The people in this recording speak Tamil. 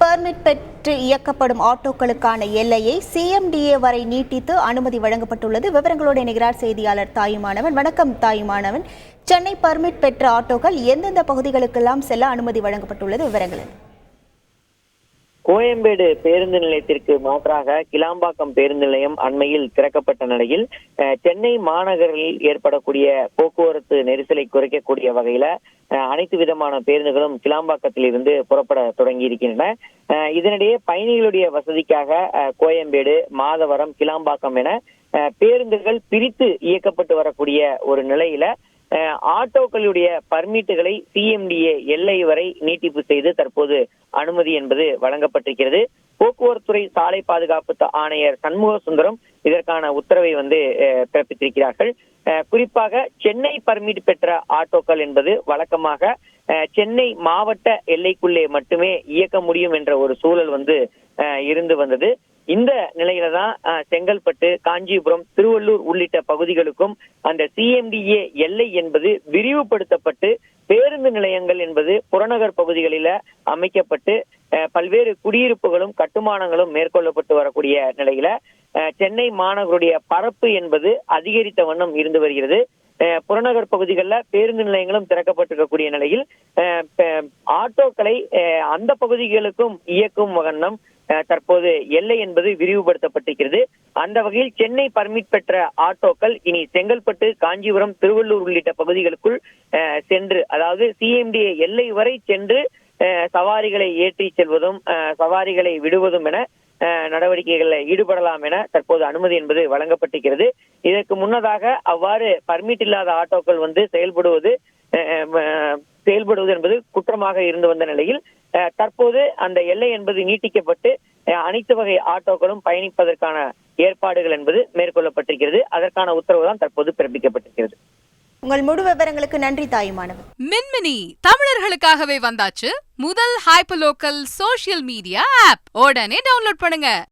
பெர்மிட் பெற்று இயக்கப்படும் ஆட்டோக்களுக்கான எல்லையை சிஎம்டிஏ வரை நீட்டித்து அனுமதி வழங்கப்பட்டுள்ளது. விவரங்களோடு இணைகிறார் செய்தியாளர் தாயுமானவன். வணக்கம் தாயுமானவன். சென்னை பெர்மிட் பெற்ற ஆட்டோக்கள் எந்தெந்த பகுதிகளுக்கெல்லாம் செல்ல அனுமதி வழங்கப்பட்டுள்ளது? விவரங்கள் கோயம்பேடு பேருந்து நிலையத்திற்கு மாற்றாக கிளாம்பாக்கம் பேருந்து நிலையம் அண்மையில் திறக்கப்பட்ட நிலையில் சென்னை மாநகரில் ஏற்படக்கூடிய போக்குவரத்து நெரிசலை குறைக்கக்கூடிய வகையில அஹ், அனைத்து விதமான பேருந்துகளும் கிளாம்பாக்கத்தில் இருந்து புறப்பட தொடங்கி இருக்கின்றன. அஹ், இதனிடையே பயணிகளுடைய வசதிக்காக அஹ், கோயம்பேடு மாதவரம் கிளாம்பாக்கம் என பேருந்துகள் பிரித்து இயக்கப்பட்டு வரக்கூடிய ஒரு நிலையில ஆட்டோக்களுடைய பர்மிட்டுகளை சிஎம்டிஏ எல்லை வரை நீட்டிப்பு செய்து தற்போது அனுமதி என்பது வழங்கப்பட்டிருக்கிறது. போக்குவரத்துறை சாலை பாதுகாப்பு ஆணையர் சண்முக சுந்தரம் இதற்கான உத்தரவை வந்து பிறப்பித்திருக்கிறார்கள். அஹ், குறிப்பாக சென்னை பர்மிட் பெற்ற ஆட்டோக்கள் என்பது வழக்கமாக சென்னை மாவட்ட எல்லைக்குள்ளே மட்டுமே இயக்க முடியும் என்ற ஒரு சூழல் வந்து இருந்து வந்தது. இந்த நிலையில தான் செங்கல்பட்டு காஞ்சிபுரம் திருவள்ளூர் உள்ளிட்ட பகுதிகளுக்கும் அந்த சிஎம்டிஏ எல்லை என்பது விரிவுபடுத்தப்பட்டு பேருந்து நிலையங்கள் என்பது புறநகர் பகுதிகளில அமைக்கப்பட்டு அஹ், பல்வேறு குடியிருப்புகளும் கட்டுமானங்களும் மேற்கொள்ளப்பட்டு வரக்கூடிய நிலையில அஹ், சென்னை மாநகருடைய பரப்பு என்பது அதிகரித்த வண்ணம் இருந்து வருகிறது. புறநகர் பகுதிகளில் பேருந்து நிலையங்களும் திறக்கப்பட்டிருக்கக்கூடிய நிலையில் ஆட்டோக்களை அந்த பகுதிகளுக்கும் இயக்கும் வண்ணம் தற்போது எல்லை என்பது விரிவுபடுத்தப்பட்டிருக்கிறது. அந்த வகையில் சென்னை பர்மிட் பெற்ற ஆட்டோக்கள் இனி செங்கல்பட்டு காஞ்சிபுரம் திருவள்ளூர் உள்ளிட்ட பகுதிகளுக்குள் அஹ், சென்று அதாவது சிஎம்டிஏ எல்லை வரை சென்று சவாரிகளை ஏற்றி செல்வதும் அஹ், சவாரிகளை விடுவதும் என நடவடிக்கைகளில் ஈடுபடலாம் என தற்போது அனுமதி என்பது வழங்கப்பட்டிருக்கிறது. இதற்கு முன்னதாக அவ்வாறு பர்மிட் இல்லாத ஆட்டோக்கள் வந்து செயல்படுவது அஹ், செயல்படுவது என்பது குற்றமாக இருந்து வந்த நிலையில் அஹ், தற்போது அந்த எல்லை என்பது நீட்டிக்கப்பட்டு அஹ், அனைத்து வகை ஆட்டோக்களும் பயணிப்பதற்கான ஏற்பாடுகள் என்பது மேற்கொள்ளப்பட்டிருக்கிறது. அதற்கான உத்தரவு தான் தற்போது பிறப்பிக்கப்பட்டிருக்கிறது. உங்கள் முழு விவரங்களுக்கு நன்றி தாயுமானவர் மின்மினி தமிழர்களுக்காகவே வந்தாச்சு முதல் hyper local social media app. உடனே டவுன்லோட் பண்ணுங்க.